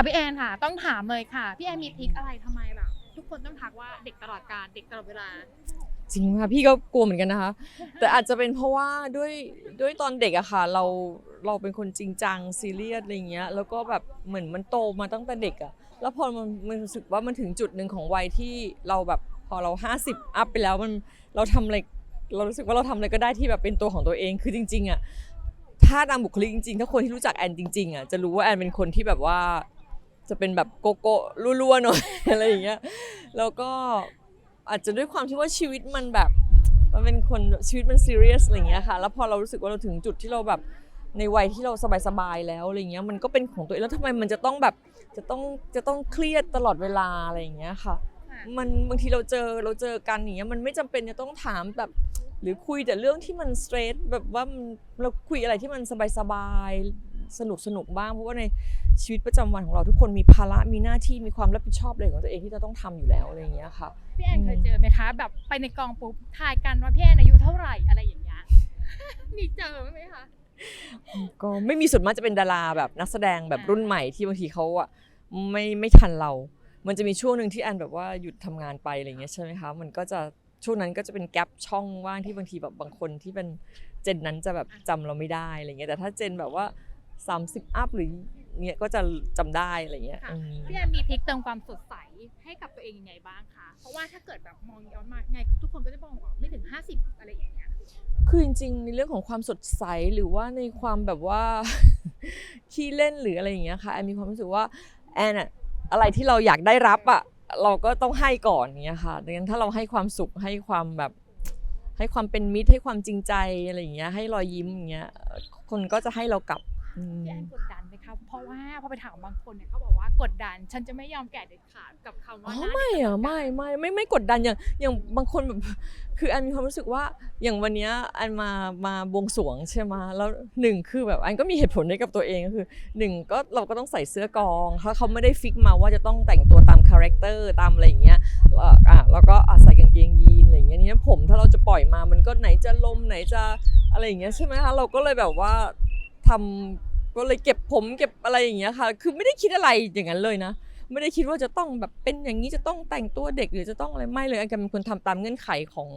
ค่ะพี่แอนค่ะ ต้องถามเลยค่ะ พี่แอนมีทริคอะไรทำไมแบบทุกคนต้องทักว่าเด็กตลอดการเด็กตลอดเวลา จริงค่ะพี่ก็กลัวเหมือนกันนะคะ แต่อาจจะเป็นเพราะว่าด้วยด้วยตอนเด็กอะค่ะ เราเราเป็นคนจริงจังซีเรียสอะไรเงี้ยแล้วก็แบบเหมือนมันโตมาตั้งแต่เด็กอะแล้วพอมันมันรู้สึกว่ามันถึงจุดหนึ่งของวัยที่เราแบบพอเรา 50 อัพไปแล้วมันเราทำอะไรเรารู้สึกว่าเราทำอะไรก็ได้ที่แบบเป็นตัวของตัวเองคือจริงๆอะถ้าตามบุคลิกจริงๆ ถ้าคนที่รู้จักแอนจริงๆอะจะรู้ว่าแอนเป็นคนที่แบบว่า จะเป็นแบบโกโก้รั่วๆหน่อย อะไรอย่างเงี้ยแล้วก็อาจจะด้วยความที่ว่าชีวิตมันแบบ มันเป็นคนชีวิตมันซีเรียสอะไรอย่างเงี้ยค่ะ แล้วพอเรารู้สึกว่าเราถึงจุดที่เราแบบในวัยที่เราสบายๆแล้วอะไรเงี้ยมันก็เป็นของตัวเองแล้วทำไมมันจะต้องแบบจะต้องจะต้องเครียดตลอดเวลาอะไรอย่างเงี้ยค่ะ มันบางทีเราเจอเราเจอกันอย่างเงี้ยมันไม่จำเป็นจะต้องถามแบบหรือคุยแต่เรื่องที่มันสเตรทแบบว่าเราคุยอะไรที่มันสบายๆ สนุกสนุกๆบ้างเพราะว่าในชีวิตประจำวันของเราทุกคนมีภาระมีหน้าที่มีความรับผิดชอบอะไรของตัวเองที่จะต้องทำอยู่แล้วอะไรอย่างเงี้ยค่ะพี่แอนเคยเจอไหมคะแบบไปในกองปุ๊บทายกันว่าพี่แอนอายุเท่าไหร่อะไรอย่างเงี้ยมีเจอไหมคะก็ไม่มีส่วนมากจะเป็นดาราแบบนักแสดงแบบอ่ารุ่นใหม่ที่บางทีเขาอะไม่ไม่ทันเรา มันจะมีช่วงหนึ่งที่แอนแบบว่าหยุดทำงานไปอะไรอย่างเงี้ยใช่ไหมคะ มันก็จะช่วงนั้นก็จะเป็นแกลบช่องว่างที่บางทีแบบบางคนที่เป็นเจนนั้นจะแบบจำเราไม่ได้อะไรเงี้ย แต่ถ้าเจนแบบว่า 30 อัพหรือเนี่ยก็จะจำได้อะไรเงี้ยค่ะ อืม พี่แอนมีทริคเติมความสดใสให้กับตัวเองยังไงบ้างคะ เพราะว่าถ้าเกิดแบบมองย้อนมาไงทุกคนก็จะมองว่าไม่ถึง 50 อะไรอย่างเงี้ย คือจริงๆในเรื่องของความสดใสหรือว่าในความแบบว่า ขี้เล่นหรืออะไรอย่างเงี้ยค่ะแอนมีความรู้สึกว่าแอนอะอะไรที่เราอยากได้รับอะเราก็ต้องให้ก่อนเงี้ยค่ะดังนั้นถ้าเราให้ความสุขให้ความแบบ ให้ความเป็นมิตรให้ความจริงใจอะไรอย่างเงี้ยให้รอยยิ้มอย่างเงี้ยคนก็จะให้เรากลับอืม พี่แอนกดดันไหมคะเพราะว่าพอไปถามบางคนเนี่ยเขาบอกว่ากดดัน ฉันจะไม่ยอมแก่เด็ดขาดกับคำอ๋ว่าอหน้าไม่เด็กตลอะอดกาลไม่ไม่ไม่ไม่กดดันอย่างอย่างบางคนแบบคือแอนมีความรู้สึกว่าอย่างวันเนี้ยแอนมามาบวงสรวงใช่ไหมแล้วหนึ่งคือแบบแอนก็มีเหตุผลให้กับตัวเองก็คือหนึ่งก็เราก็ต้องใส่เสื้อกองเขาเขาไม่ได้ฟิกมาว่าจะต้องแต่งตัวตามคาแรคเตอร์ตามอะไรอย่างเงี้ยแล้วอะแล้วก็อะใส่กางเกงยีนอะไรอย่างเงี้ยนี่ผมถ้าเราจะปล่อยมามันก็ไหนจะลมไหนจะอะไรอย่างเงี้ยใช่ไหมคะเราก็เลยแบบว่าทำ ก็เลยเก็บผมเก็บอะไรอย่างเงี้ยค่ะ คือไม่ได้คิดอะไรอย่างนั้นเลยนะ ไม่ได้คิดว่าจะต้องแบบเป็นอย่างนี้จะต้องแต่งตัวเด็กหรือจะต้องอะไรไม่เลยอันกันเป็นคนทำตามเงื่อนไขของ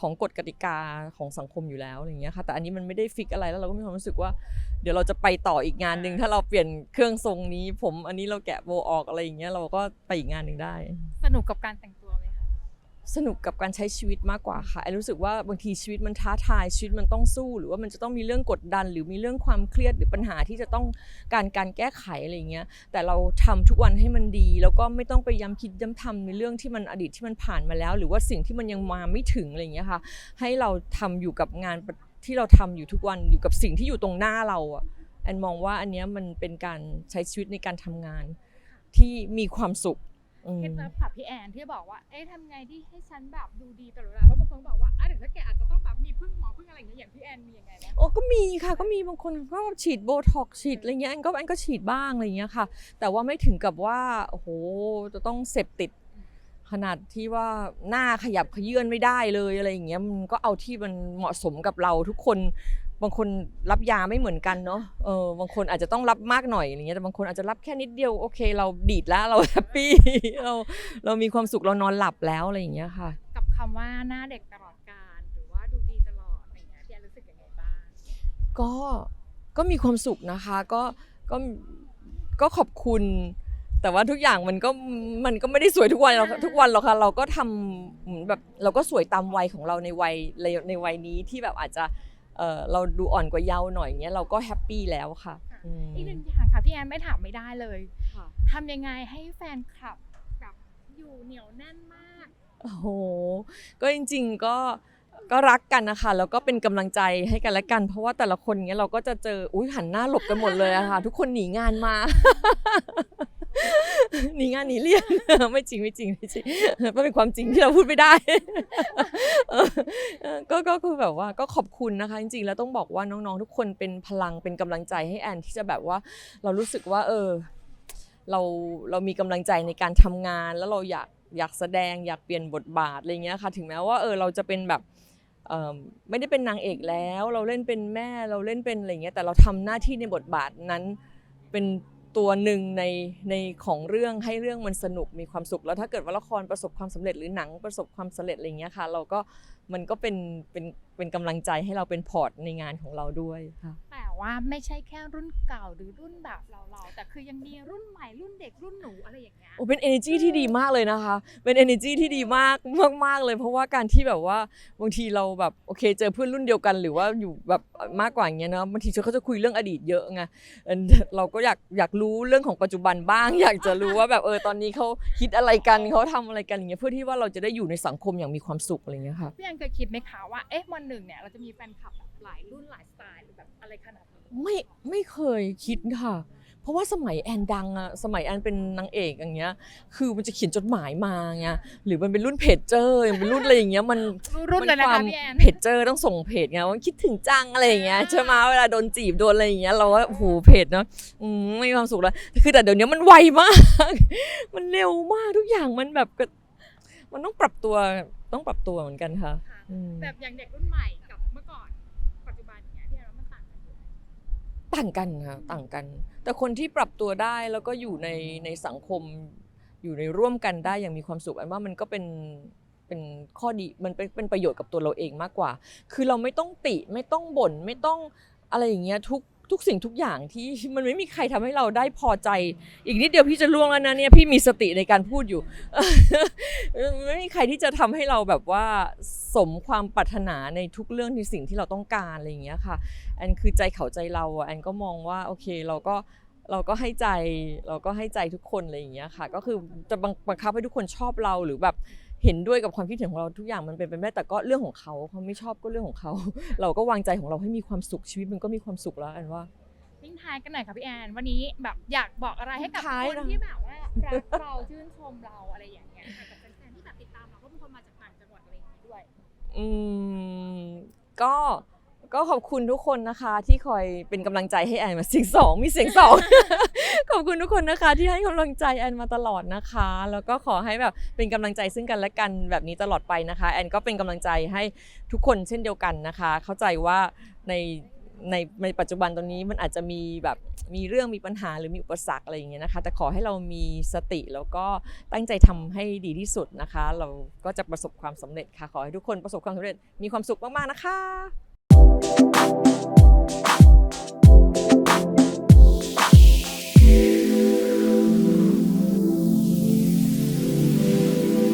ของกฎกติกาของสังคมอยู่แล้วอะไรอย่างเงี้ยค่ะ แต่อันนี้มันไม่ได้ฟิกอะไรแล้วเราก็มีความรู้สึกว่า เดี๋ยวเราจะไปต่ออีกงานหนึ่งถ้าเราเปลี่ยนเครื่องทรงนี้ ผมอันนี้เราแกะโบออกอะไรอย่างเงี้ยเราก็ไปอีกงานหนึ่งได้ สนุกกับการแต่งตัวไหมคะ สนุกกับการใช้ชีวิตมากกว่าค่ะแอนรู้สึกว่าบางทีชีวิตมันท้าทายชีวิตมันต้องสู้ หรือว่ามันจะต้องมีเรื่องกดดัน หรือมีเรื่องความเครียดหรือปัญหาที่จะต้องการการแก้ไขอะไรอย่างเงี้ยแต่เราทำทุกวันให้มันดี แล้วก็ไม่ต้องไปย้ำคิดย้ำทำในเรื่องที่มันอดีตที่มันผ่านมาแล้ว หรือว่าสิ่งที่มันยังมาไม่ถึงอะไรอย่างเงี้ยค่ะ ให้เราทำอยู่กับงานที่เราทำอยู่ทุกวันอยู่กับสิ่งที่อยู่ตรงหน้าเราอะแอนมองว่าอันเนี้ยมันเป็นการใช้ชีวิตในการทำงานที่มีความสุข เคล็ดลับค่ะพี่แอนที่บอกว่า เอ๊ะทำไงที่ให้ฉันแบบดูดีตลอดเวลา เพราะบางคนบอกว่าอะเดี๋ยวถ้าแกอาจจะต้องแบบมีพึ่งหมอพึ่งอะไรอย่างเงี้ยอย่างพี่แอนมียังไงบ้างโอ้ก็มีค่ะก็มีบางคนก็ฉีดโบท็อกฉีดอะไรเงี้ยอันก็อันก็ฉีดบ้างอะไรเงี้ยค่ะ แต่ว่าไม่ถึงกับว่าโอ้โหจะต้องเสพติด ขนาดที่ว่าหน้าขยับขยื่นไม่ได้เลยอะไรอย่างเงี้ยมันก็เอาที่มันเหมาะสมกับเราทุกคน บางคนรับยาไม่เหมือนกันเนาะเออบางคนอาจจะต้องรับมากหน่อยอะไรเงี้ยแต่บางคนอาจจะรับแค่นิดเดียวโอเค เราดีดแล้วเราแฮปปี้เราเรามีความสุขเรานอนหลับแล้วอะไรอย่างเงี้ยค่ะ กับคำว่าหน้าเด็กตลอดการหรือว่าดูดีตลอดอะไรอย่างเงี้ยพี่แอนรู้สึกยังไงบ้างก็ก็มีความสุขนะคะก็ก็ก็ขอบคุณ แต่ว่าทุกอย่างมันก็มันก็ไม่ได้สวยทุกวันหรอกทุกวันหรอกค่ะเราก็ทำเหมือนแบบเราก็สวยตามวัยของเราในวัยในในวัยนี้ที่แบบอาจจะ เออเราดูอ่อนกว่าเยาว์หน่อยเงี้ยเราก็แฮปปี้แล้วค่ะอืม อีกหนึ่งอย่างค่ะพี่แอนไม่ถามไม่ได้เลยค่ะ ทำยังไงให้แฟนคลับแบบอยู่เหนียวแน่นมาก โอ้โห ก็จริงๆก็ ก็รักกันนะคะแล้วก็เป็นกำลังใจให้กันและกัน เพราะว่าแต่ละคนเงี้ยเราก็จะเจออุ้ยหันหน้าหลบกันหมดเลยอะค่ะ ทุกคนหนีงานมาหนีงานหนีเรียนไม่จริงไม่จริงไม่จริงมันเป็นความจริงที่เราพูดไม่ได้ก็ก็คือแบบว่าก็ขอบคุณนะคะ จริงๆ แล้วต้องบอกว่าน้องๆ ทุกคนเป็นพลังเป็นกำลังใจให้แอนที่จะแบบว่า เรารู้สึกว่า เออ เราเรามีกำลังใจในการทำงานแล้วเราอยากอยากแสดงอยากเปลี่ยนบทบาทอะไรเงี้ยค่ะ ถึงแม้ว่าเออเราจะเป็นแบบ ไม่ได้เป็นนางเอกแล้ว เราเล่นเป็นแม่เราเล่นเป็นอะไรเงี้ยแต่เราทำหน้าที่ในบทบาทนั้น เป็นตัวหนึ่งในในของเรื่องให้เรื่องมันสนุกมีความสุข แล้วถ้าเกิดว่าละครประสบความสำเร็จหรือหนังประสบความสำเร็จอะไรเงี้ยค่ะ เราก็มันก็เป็นเป็นเป็นกำลังใจให้เราเป็นพอร์ตในงานของเราด้วยค่ะ ว่าไม่ใช่แค่รุ่นเก่าหรือรุ่นแบบเราๆแต่คือยังมีรุ่นใหม่รุ่นเด็กรุ่นหนูอะไรอย่างเงี้ยโอ้เป็น energy ที่ดีมากเลยนะคะ เป็น energy ที่ดีมากมากมากเลย เพราะว่าการที่แบบว่าบางทีเราแบบโอเคเจอเพื่อนรุ่นเดียวกัน หรือว่าอยู่แบบมากกว่าอย่างเงี้ยเนาะบางทีเขาจะคุยเรื่องอดีตเยอะไงเออเราก็อยากอยากรู้เรื่องของปัจจุบันบ้าง อยากจะรู้ว่าแบบเออตอนนี้เขาคิดอะไรกันเขาทำอะไรกันอย่างเงี้ยเพื่อที่ว่าเราจะได้อยู่ในสังคมอย่างมีความสุขอะไรอย่างเงี้ยค่ะพี่แอนเคยคิดไหมคะว่าเอ๊ะวันหนึ่งเนี่ยเราจะมีแฟนคลับแบบหลายรุ่นหลายสไตล์หรือแบบอะไรขนาดนี้ไม่ไม่เคยคิดค่ะ เพราะว่าสมัยแอนดังอะสมัยแอนเป็นนางเอกอย่างเงี้ย คือมันจะเขียนจดหมายมาไงหรือมันเป็นรุ่นเพจเจอร์เป็นรุ่นอะไรอย่างเงี้ยมันรุ่นเลยนะมัคะวามพี่แอนเพจเจอร์ต้องส่งเพจไงว่าคิดถึงจังอะไรอย่างเงี้ยอ่าใช่ไหมเวลาโดนจีบโดนอะไรอย่างเงี้ยเราก็โอ้โหเพจเนาะอืมไม่มีความสุขแล้วคือแต่เดี๋ยวนี้มันไวมาก มันเร็วมากทุกอย่างมันแบบก็มันต้องปรับตัวต้องปรับตัวเหมือนกันค่ะค่ะอืมแบบอย่างเด็กรุ่นใหม่กับเมื่อก่อน ต่างกันค่ะต่างกัน แต่คนที่ปรับตัวได้แล้วก็อยู่ในในสังคมอยู่ในร่วมกันได้อย่างมีความสุขอันว่ามันก็เป็นเป็นข้อดีมันเป็นเป็นประโยชน์กับตัวเราเองมากกว่า คือเราไม่ต้องติไม่ต้องบ่นไม่ต้องอะไรอย่างเงี้ยทุก ทุกสิ่งทุกอย่างที่มันไม่มีใครทำให้เราได้พอใจ อีกนิดเดียวพี่จะล่วงแล้วนะเนี่ยพี่มีสติในการพูดอยู่ ไม่มีใครที่จะทำให้เราแบบว่าสมความปรารถนาในทุกเรื่องในสิ่งที่เราต้องการอะไรอย่างเงี้ยค่ะแอนคือใจเขาใจเราอะแอนก็มองว่าโอเคเราก็เราก็ให้ใจเราก็ให้ใจทุกคนอะไรอย่างเงี้ยค่ะ ก็คือจะบังคับให้ทุกคนชอบเราหรือแบบ เห็นด้วยกับความคิดเห็นของเราทุกอย่างมันเป็นไปไม่ได้แต่ก็เรื่องของเขาเขาไม่ชอบก็เรื่องของเขา เราก็วางใจของเราให้มีความสุขชีวิตมันก็มีความสุขแล้วแอนว่าทิ้งท้ายกันหน่อยค่ะพี่แอนวันนี้แบบอยากบอกอะไรให้กับทิ้งท้ายคนนะที่แบบว่ารักเราชื่นชมเราอะไรอย่างเงี้ยค่ะกับแฟนๆที่แบบติดตามเราเพราะบางคนมาจากต่างจังหวัดอะไรอย่างเงี้ยด้วย อืมก็ ก็ขอบคุณทุกคนนะคะ ที่คอยเป็นกำลังใจให้แอนมาเสียงสองมีเสียงสอง ขอบคุณทุกคนนะคะ ที่ให้กำลังใจแอนมาตลอดนะคะ แล้วก็ขอให้แบบเป็นกำลังใจซึ่งกันและกันแบบนี้ตลอดไปนะคะ แอนก็เป็นกำลังใจให้ทุกคนเช่นเดียวกันนะคะ เข้าใจว่าในในในปัจจุบันตอนนี้มันอาจจะมีแบบมีเรื่องมีปัญหาหรือมีอุปสรรคอะไรอย่างเงี้ยนะคะ แต่ขอให้เรามีสติแล้วก็ตั้งใจทำให้ดีที่สุดนะคะ เราก็จะประสบความสำเร็จค่ะ ขอให้ทุกคนประสบความสำเร็จมีความสุขมากๆนะคะ Thank you